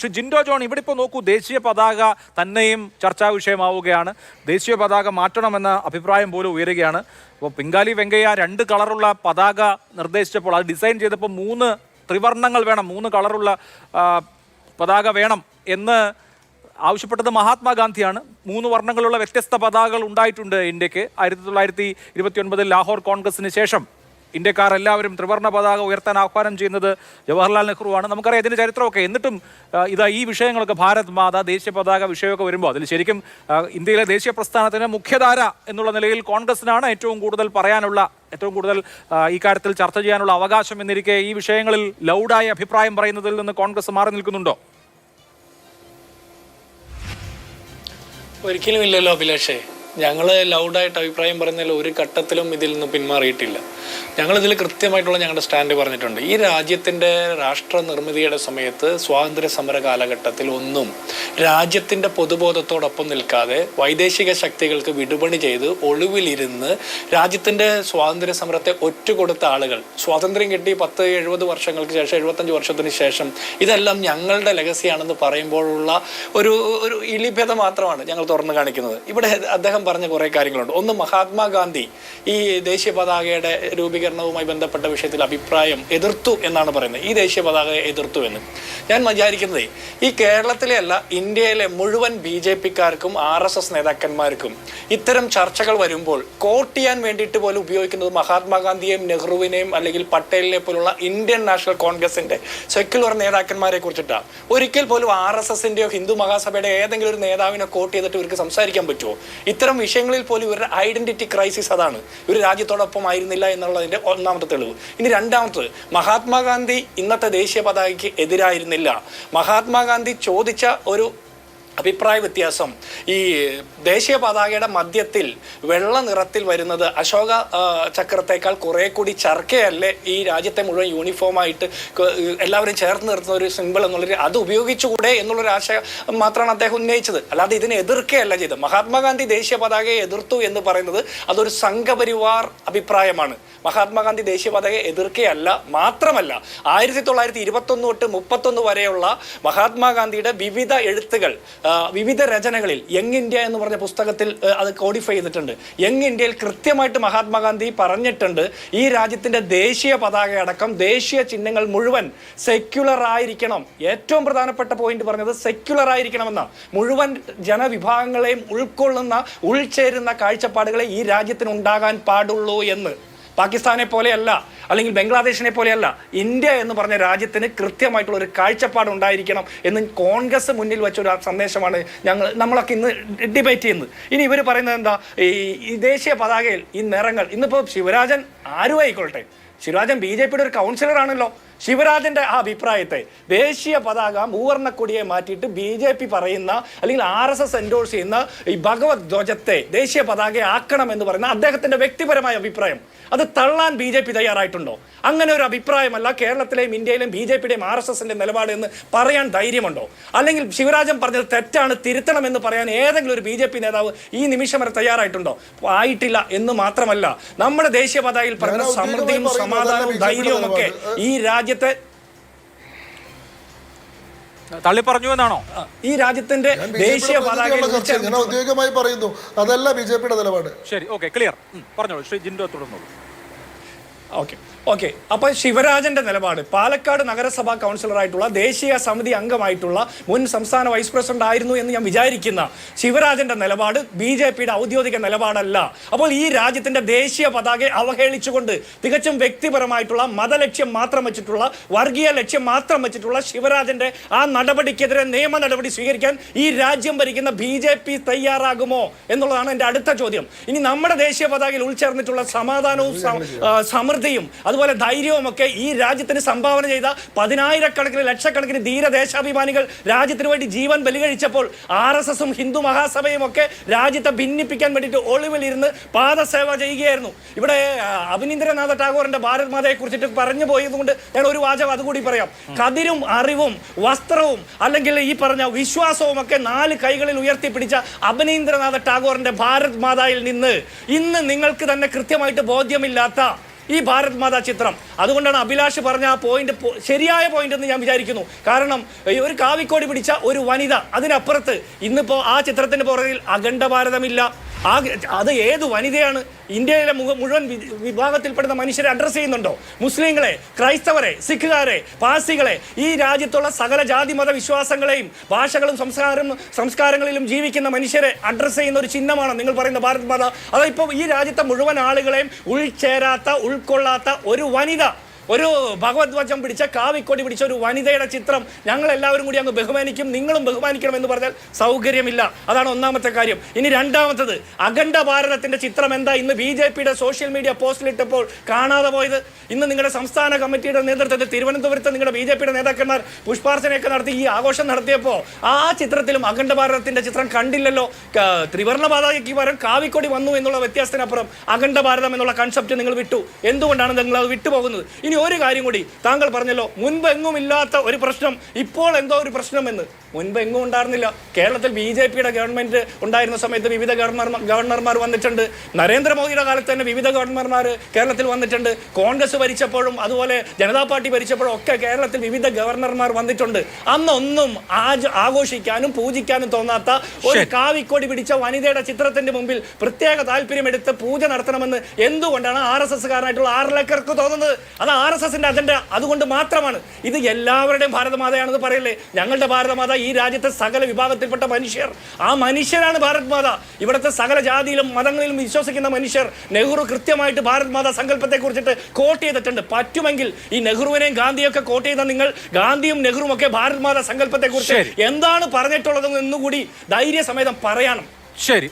പക്ഷെ ജിൻഡോ ജോൺ ഇവിടെ ഇപ്പോൾ നോക്കൂ ദേശീയ പതാക തന്നെയും ചർച്ചാ വിഷയമാവുകയാണ്. ദേശീയ പതാക മാറ്റണമെന്ന അഭിപ്രായം പോലും ഉയരുകയാണ്. അപ്പോൾ പിങ്കാലി വെങ്കയ്യ രണ്ട് കളറുള്ള പതാക നിർദ്ദേശിച്ചപ്പോൾ അത് ഡിസൈൻ ചെയ്തപ്പോൾ മൂന്ന് ത്രിവർണങ്ങൾ വേണം മൂന്ന് കളറുള്ള പതാക വേണം എന്ന് ആവശ്യപ്പെട്ടത് മഹാത്മാഗാന്ധിയാണ്. മൂന്ന് വർണങ്ങളുള്ള വ്യത്യസ്ത പതാകകൾ ഉണ്ടായിട്ടുണ്ട് ഇന്ത്യയ്ക്ക്. ആയിരത്തി തൊള്ളായിരത്തി ഇരുപത്തി ഒൻപതിൽ ലാഹോർ കോൺഗ്രസിന് ശേഷം ഇന്ത്യക്കാർ എല്ലാവരും ത്രിവർണ പതാക ഉയർത്താൻ ആഹ്വാനം ചെയ്യുന്നത് ജവഹർലാൽ നെഹ്റുവാണ്. നമുക്കറിയാം ഇതിന്റെ ചരിത്രമൊക്കെ. എന്നിട്ടും ഇതാ ഈ വിഷയങ്ങളൊക്കെ ഭാരത് മാത ദേശീയ പതാക വിഷയമൊക്കെ വരുമ്പോൾ അതിൽ ശരിക്കും ഇന്ത്യയിലെ ദേശീയ പ്രസ്ഥാനത്തിന് മുഖ്യധാര എന്നുള്ള നിലയിൽ കോൺഗ്രസിനാണ് ഏറ്റവും കൂടുതൽ പറയാനുള്ള ഏറ്റവും കൂടുതൽ ഈ കാര്യത്തിൽ ചർച്ച ചെയ്യാനുള്ള അവകാശം എന്നിരിക്കെ ഈ വിഷയങ്ങളിൽ ലൗഡായ അഭിപ്രായം പറയുന്നതിൽ നിന്ന് കോൺഗ്രസ് മാറി നിൽക്കുന്നുണ്ടോ? ഒരിക്കലും ഇല്ലല്ലോ അഭിലാഷേ. ഞങ്ങൾ ലൗഡായിട്ട് അഭിപ്രായം പറയുന്നതിൽ ഒരു ഘട്ടത്തിലും ഇതിൽ നിന്ന് പിന്മാറിയിട്ടില്ല. ഞങ്ങളിതിൽ കൃത്യമായിട്ടുള്ള ഞങ്ങളുടെ സ്റ്റാൻഡ് പറഞ്ഞിട്ടുണ്ട്. ഈ രാജ്യത്തിന്റെ രാഷ്ട്ര നിർമ്മിതിയുടെ സമയത്ത് സ്വാതന്ത്ര്യ സമര കാലഘട്ടത്തിൽ ഒന്നും രാജ്യത്തിന്റെ പൊതുബോധത്തോടൊപ്പം നിൽക്കാതെ വൈദേശിക ശക്തികൾക്ക് വിടുപണി ചെയ്ത് ഒളിവിലിരുന്ന് രാജ്യത്തിന്റെ സ്വാതന്ത്ര്യ സമരത്തെ ഒറ്റുകൊടുത്ത ആളുകൾ സ്വാതന്ത്ര്യം കിട്ടി പത്ത് എഴുപത് വർഷങ്ങൾക്ക് ശേഷം എഴുപത്തഞ്ച് വർഷത്തിന് ശേഷം ഇതെല്ലാം ഞങ്ങളുടെ ലെഗസിയാണെന്ന് പറയുമ്പോഴുള്ള ഒരു ഒരു ഇളിഭ്യത മാത്രമാണ് ഞങ്ങൾ തുറന്നു കാണിക്കുന്നത്. ഇവിടെ അദ്ദേഹം പറഞ്ഞ കുറേ കാര്യങ്ങളുണ്ട്. ഒന്ന് മഹാത്മാഗാന്ധി ഈ ദേശീയ പതാകയുടെ രൂപീകരണവുമായി ബന്ധപ്പെട്ട വിഷയത്തിൽ അഭിപ്രായം എതിർത്തു എന്നാണ് പറയുന്നത്. ഈ ദേശീയ പതാക എതിർത്തു എന്ന്. ഞാൻ വിചാരിക്കുന്നത് ഈ കേരളത്തിലെ അല്ല ഇന്ത്യയിലെ മുഴുവൻ ബി ജെ പിക്കാർക്കും ആർ എസ് എസ് നേതാക്കന്മാർക്കും ഇത്തരം ചർച്ചകൾ വരുമ്പോൾ കോട്ട് ചെയ്യാൻ വേണ്ടിയിട്ട് പോലും ഉപയോഗിക്കുന്നത് മഹാത്മാഗാന്ധിയെയും നെഹ്റുവിനെയും അല്ലെങ്കിൽ പട്ടേലിനെ പോലുള്ള ഇന്ത്യൻ നാഷണൽ കോൺഗ്രസിന്റെ സെക്യുലർ നേതാക്കന്മാരെ കുറിച്ചിട്ടാണ് ഒരിക്കൽ പോലും ആർ എസ് എസിന്റെയോ ഹിന്ദു മഹാസഭയുടെ ഏതെങ്കിലും ഒരു നേതാവിനെ കോട്ട് ചെയ്തിട്ട് ഇവർക്ക് സംസാരിക്കാൻ പറ്റുമോ ഇത്തരം വിഷയങ്ങളിൽ പോലും ഇവരുടെ ഐഡന്റിറ്റി ക്രൈസിസ് അതാണ്. ഇവർ രാജ്യത്തോടൊപ്പം ആയിരുന്നില്ല എന്നുള്ളതിന്റെ ഒന്നാമത്തെ തെളിവ്. ഇനി രണ്ടാമത്തത് മഹാത്മാഗാന്ധി ഇന്നത്തെ ദേശീയ പതാകയ്ക്ക് എതിരായിരുന്നില്ല. മഹാത്മാഗാന്ധി ചോദിച്ച ഒരു അഭിപ്രായ വ്യത്യാസം. ഈ ദേശീയ പതാകയുടെ മധ്യത്തിൽ വെള്ള നിറത്തിൽ വരുന്നത് അശോക ചക്രത്തേക്കാൾ കുറെ കൂടി ചർക്കയല്ലേ ഈ രാജ്യത്തെ മുഴുവൻ യൂണിഫോമായിട്ട് എല്ലാവരും ചേർത്ത് നിർത്തുന്ന ഒരു സിമ്പിൾ എന്നുള്ളൊരു അത് ഉപയോഗിച്ചുകൂടെ എന്നുള്ളൊരു ആശയം മാത്രമാണ് അദ്ദേഹം ഉന്നയിച്ചത്. അല്ലാതെ ഇതിനെ എതിർക്കുകയല്ല ചെയ്തത്. മഹാത്മാഗാന്ധി ദേശീയ പതാകയെ എതിർത്തു എന്ന് പറയുന്നത് അതൊരു സംഘപരിവാർ അഭിപ്രായമാണ്. മഹാത്മാഗാന്ധി ദേശീയ പതാകയെ എതിർക്കുകയല്ല മാത്രമല്ല ആയിരത്തി തൊള്ളായിരത്തി ഇരുപത്തൊന്ന് തൊട്ട് മുപ്പത്തൊന്ന് വരെയുള്ള മഹാത്മാഗാന്ധിയുടെ വിവിധ എഴുത്തുകൾ വിവിധ രചനകളിൽ യങ് ഇന്ത്യ എന്ന് പറഞ്ഞ പുസ്തകത്തിൽ അത് കോഡിഫൈ ചെയ്തിട്ടുണ്ട്. യങ് ഇന്ത്യയിൽ കൃത്യമായിട്ട് മഹാത്മാഗാന്ധി പറഞ്ഞിട്ടുണ്ട് ഈ രാജ്യത്തിന്റെ ദേശീയ പതാക അടക്കം ദേശീയ ചിഹ്നങ്ങൾ മുഴുവൻ സെക്യുലർ ആയിരിക്കണം. ഏറ്റവും പ്രധാനപ്പെട്ട പോയിന്റ് പറഞ്ഞത് സെക്യുലർ ആയിരിക്കണമെന്ന. മുഴുവൻ ജനവിഭാഗങ്ങളെയും ഉൾക്കൊള്ളുന്ന ഉൾച്ചേരുന്ന കാഴ്ചപ്പാടുകളെ ഈ രാജ്യത്തിന് ഉണ്ടാകാൻ പാടുള്ളൂ എന്ന്. പാകിസ്ഥാനെ പോലെയല്ല അല്ലെങ്കിൽ ബംഗ്ലാദേശിനെ പോലെയല്ല ഇന്ത്യ എന്ന് പറഞ്ഞ രാജ്യത്തിന് കൃത്യമായിട്ടുള്ള ഒരു കാഴ്ചപ്പാട് ഉണ്ടായിരിക്കണം എന്ന് കോൺഗ്രസ് മുന്നിൽ വെച്ച ഒരു സന്ദേശമാണ് ഞങ്ങൾ നമ്മളൊക്കെ ഇന്ന് ഡിബേറ്റ് ചെയ്യുന്നത്. ഇനി ഇവർ പറയുന്നത് എന്താ? ഈ ദേശീയ പതാകയിൽ ഈ നിറങ്ങൾ ഇന്നിപ്പോൾ ശിവരാജൻ ആരും ആയിക്കോട്ടെ ശിവരാജൻ ബി ജെ പിയുടെ ഒരു കൗൺസിലർ ആണല്ലോ. ശിവരാജന്റെ ആ അഭിപ്രായത്തെ ദേശീയ പതാക മൂവർണ കൊടിയെ മാറ്റിയിട്ട് ബി ജെ പി പറയുന്ന അല്ലെങ്കിൽ ആർ എസ് എസ് എൻഡോഴ്സ് ചെയ്യുന്ന ഈ ഭഗവത് ധ്വജത്തെ ദേശീയ പതാക ആക്കണം എന്ന് പറയുന്ന അദ്ദേഹത്തിന്റെ വ്യക്തിപരമായ അഭിപ്രായം. അത് തള്ളാൻ ബി ജെ പി തയ്യാറായിട്ടുണ്ടോ? അങ്ങനെ ഒരു അഭിപ്രായമല്ല കേരളത്തിലെയും ഇന്ത്യയിലെയും ബി ജെ പിയുടെയും ആർ എസ് എസിന്റെ നിലപാട് എന്ന് പറയാൻ ധൈര്യമുണ്ടോ? അല്ലെങ്കിൽ ശിവരാജൻ പറഞ്ഞത് തെറ്റാണ് തിരുത്തണം എന്ന് പറയാൻ ഏതെങ്കിലും ഒരു ബി ജെ പി നേതാവ് ഈ നിമിഷം വരെ തയ്യാറായിട്ടുണ്ടോ? ആയിട്ടില്ല എന്ന് മാത്രമല്ല നമ്മുടെ ദേശീയ പതാകയിൽ പറഞ്ഞ സമൃദ്ധിയും സമാധാനവും ധൈര്യവും ഒക്കെ ഈ രാജ്യം രാജ്യത്തെ തള്ളി പറഞ്ഞു എന്നാണോ ഈ രാജ്യത്തിന്റെ ദേശീയ ഔദ്യോഗികമായി പറയുന്നു അതല്ല ബി ജെ പിയുടെ നിലപാട്. ശരി ഓക്കെ ക്ലിയർ. പറഞ്ഞോളൂ. ശ്രീ ജിൻഡോ തുടർന്നോളൂ. ഓക്കെ. ഓക്കെ. അപ്പൊ ശിവരാജന്റെ നിലപാട്. പാലക്കാട് നഗരസഭാ കൗൺസിലറായിട്ടുള്ള ദേശീയ സമിതി അംഗമായിട്ടുള്ള മുൻ സംസ്ഥാന വൈസ് പ്രസിഡന്റ് ആയിരുന്നു എന്ന് ഞാൻ വിചാരിക്കുന്ന ശിവരാജന്റെ നിലപാട് ബി ജെ പിയുടെ ഔദ്യോഗിക നിലപാടല്ല. അപ്പോൾ ഈ രാജ്യത്തിന്റെ ദേശീയ പതാകയെ അവഹേളിച്ചുകൊണ്ട് തികച്ചും വ്യക്തിപരമായിട്ടുള്ള മതലക്ഷ്യം മാത്രം വെച്ചിട്ടുള്ള വർഗീയ ലക്ഷ്യം മാത്രം വെച്ചിട്ടുള്ള ശിവരാജന്റെ ആ നടപടിക്കെതിരെ നിയമ നടപടി സ്വീകരിക്കാൻ ഈ രാജ്യം ഭരിക്കുന്ന ബി ജെ പി തയ്യാറാകുമോ എന്നുള്ളതാണ് എന്റെ അടുത്ത ചോദ്യം. ഇനി നമ്മുടെ ദേശീയ പതാകയിൽ ഉൾച്ചേർന്നിട്ടുള്ള സമാധാനവും സ- സമൃദ്ധിയും അതുപോലെ ധൈര്യവും ഒക്കെ ഈ രാജ്യത്തിന് സംഭാവന ചെയ്ത പതിനായിരക്കണക്കിന് ലക്ഷക്കണക്കിന് ധീരദേശാഭിമാനികൾ രാജ്യത്തിന് വേണ്ടി ജീവൻ ബലികഴിച്ചപ്പോൾ ആർ എസ് എസും ഹിന്ദു മഹാസഭയും ഒക്കെ രാജ്യത്തെ ഭിന്നിപ്പിക്കാൻ വേണ്ടിയിട്ട് ഒളിവിലിരുന്ന് പാദസേവ ചെയ്യുകയായിരുന്നു. ഇവിടെ അഭിനീന്ദ്രനാഥ ടാഗോറിന്റെ ഭാരത് മാതയെ കുറിച്ചിട്ട് പറഞ്ഞു പോയതുകൊണ്ട് ഞാൻ ഒരു വാചകം അതുകൂടി പറയാം. കതിരും അറിവും വസ്ത്രവും അല്ലെങ്കിൽ ഈ പറഞ്ഞ വിശ്വാസവും ഒക്കെ നാല് കൈകളിൽ ഉയർത്തിപ്പിടിച്ച അഭിനീന്ദ്രനാഥ ടാഗോറിന്റെ ഭാരത് മാതായിൽ നിന്ന് ഇന്ന് നിങ്ങൾക്ക് തന്നെ കൃത്യമായിട്ട് ബോധ്യമില്ലാത്ത ഈ ഭാരത് മാതാ ചിത്രം. അതുകൊണ്ടാണ് അഭിലാഷ് പറഞ്ഞ ആ പോയിന്റ് ശരിയായ പോയിന്റ് എന്ന് ഞാൻ വിചാരിക്കുന്നു. കാരണം ഒരു കാവിക്കോടി പിടിച്ച ഒരു വനിത അതിനപ്പുറത്ത് ഇന്നിപ്പോ ആ ചിത്രത്തിന്റെ പുറകിൽ അഖണ്ഡ ഭാരതമില്ല. ആ അത് ഏത് വനിതയാണ് ഇന്ത്യയിലെ മുഴുവൻ വിഭാഗത്തിൽപ്പെടുന്ന മനുഷ്യരെ അഡ്രസ്സ് ചെയ്യുന്നുണ്ടോ? മുസ്ലിങ്ങളെ ക്രൈസ്തവരെ സിഖുകാരെ പാസികളെ ഈ രാജ്യത്തുള്ള സകല ജാതി മത വിശ്വാസങ്ങളെയും ഭാഷകളും സംസ്കാരം സംസ്കാരങ്ങളിലും ജീവിക്കുന്ന മനുഷ്യരെ അഡ്രസ്സ് ചെയ്യുന്ന ഒരു ചിഹ്നമാണ് നിങ്ങൾ പറയുന്ന ഭാരത് മാത. അതായത് ഈ രാജ്യത്തെ മുഴുവൻ ആളുകളെയും ഉൾച്ചേരാത്ത ഉൾക്കൊള്ളാത്ത ഒരു വനിത ഒരു ഭഗവത് വചം പിടിച്ച കാവിക്കൊടി പിടിച്ച ഒരു വനിതയുടെ ചിത്രം ഞങ്ങൾ എല്ലാവരും കൂടി അങ്ങ് ബഹുമാനിക്കും നിങ്ങളും ബഹുമാനിക്കണം എന്ന് പറഞ്ഞാൽ സൗകര്യമില്ല. അതാണ് ഒന്നാമത്തെ കാര്യം. ഇനി രണ്ടാമത്തത് അഖണ്ഡ ഭാരതത്തിന്റെ ചിത്രം എന്താ? ഇന്ന് ബി ജെ പിയുടെ സോഷ്യൽ മീഡിയ പോസ്റ്റിലിട്ടപ്പോൾ കാണാതെ പോയത്. ഇന്ന് നിങ്ങളുടെ സംസ്ഥാന കമ്മിറ്റിയുടെ നേതൃത്വത്തിൽ തിരുവനന്തപുരത്ത് നിങ്ങളുടെ ബി ജെ പിയുടെ നേതാക്കന്മാർ പുഷ്പാർച്ചനയൊക്കെ നടത്തി ഈ ആഘോഷം നടത്തിയപ്പോൾ ആ ചിത്രത്തിലും അഖണ്ഡ ഭാരതത്തിന്റെ ചിത്രം കണ്ടില്ലല്ലോ. ത്രിവർണ പതാകയ്ക്ക് പകരം കാവിക്കൊടി വന്നു എന്നുള്ള വ്യത്യാസത്തിനപ്പുറം അഖണ്ഡ ഭാരതം എന്നുള്ള കൺസെപ്റ്റ് നിങ്ങൾ വിട്ടു. എന്തുകൊണ്ടാണ് നിങ്ങൾ അത് വിട്ടുപോകുന്നത്? ഇനി ഒരു കാര്യം കൂടി. താങ്കൾ പറഞ്ഞല്ലോ മുൻപ് എങ്ങും ഇല്ലാത്ത ഒരു പ്രശ്നം ഇപ്പോൾ എന്തോ ഒരു പ്രശ്നം എന്ന് മുൻപ് എങ്ങും ഉണ്ടായിരുന്നില്ല. കേരളത്തിൽ ബി ജെ പിയുടെ ഗവൺമെന്റ് ഉണ്ടായിരുന്ന സമയത്ത് വിവിധ ഗവർണർമാർ ഗവർണർമാർ വന്നിട്ടുണ്ട്. നരേന്ദ്രമോദിയുടെ കാലത്ത് തന്നെ വിവിധ ഗവർണർമാർ കേരളത്തിൽ വന്നിട്ടുണ്ട്. കോൺഗ്രസ് ഭരിച്ചപ്പോഴും അതുപോലെ ജനതാ പാർട്ടി ഭരിച്ചപ്പോഴും ഒക്കെ കേരളത്തിൽ വിവിധ ഗവർണർമാർ വന്നിട്ടുണ്ട്. അന്നൊന്നും ആജ് ആഘോഷിക്കാനും പൂജിക്കാനും തോന്നാത്ത ഒരു കാവിക്കൊടി പിടിച്ച വനിതയുടെ ചിത്രത്തിന്റെ മുമ്പിൽ പ്രത്യേക താല്പര്യമെടുത്ത് പൂജ നടത്തണമെന്ന് എന്തുകൊണ്ടാണ് ആർ എസ് എസ്കാരനായിട്ടുള്ള ആറിലക്കർക്ക് തോന്നുന്നത്? അത് ആർ എസ് എസിന്റെ അജണ്ട അതുകൊണ്ട് മാത്രമാണ്. ഇത് എല്ലാവരുടെയും ഭാരതമാതയാണെന്ന് പറയല്ലേ? ഞങ്ങളുടെ ഭാരതമാത ഈ രാജ്യത്തെ സകല വിഭാഗത്തിൽപ്പെട്ട മനുഷ്യർ. ആ മനുഷ്യരാണ് ഭാരത് മാത ഇവിടുത്തെ സകല ജാതിയിലും മതങ്ങളിലും വിശ്വസിക്കുന്ന മനുഷ്യർ നെഹ്റു കൃത്യമായിട്ട് ഭാരത് മാത സങ്കല്പത്തെ കുറിച്ചിട്ട് കോട്ട് ചെയ്തിട്ടുണ്ട്. പറ്റുമെങ്കിൽ ഈ നെഹ്റുവിനെയും ഗാന്ധിയൊക്കെ കോട്ട് ചെയ്ത നിങ്ങൾ ഗാന്ധിയും നെഹ്റുവും ഒക്കെ ഭാരത് മാത സങ്കല്പത്തെ കുറിച്ച് എന്താണ് പറഞ്ഞിട്ടുള്ളതെന്ന് എന്നുകൂടി ധൈര്യസമേതം പറയണം. ശരി.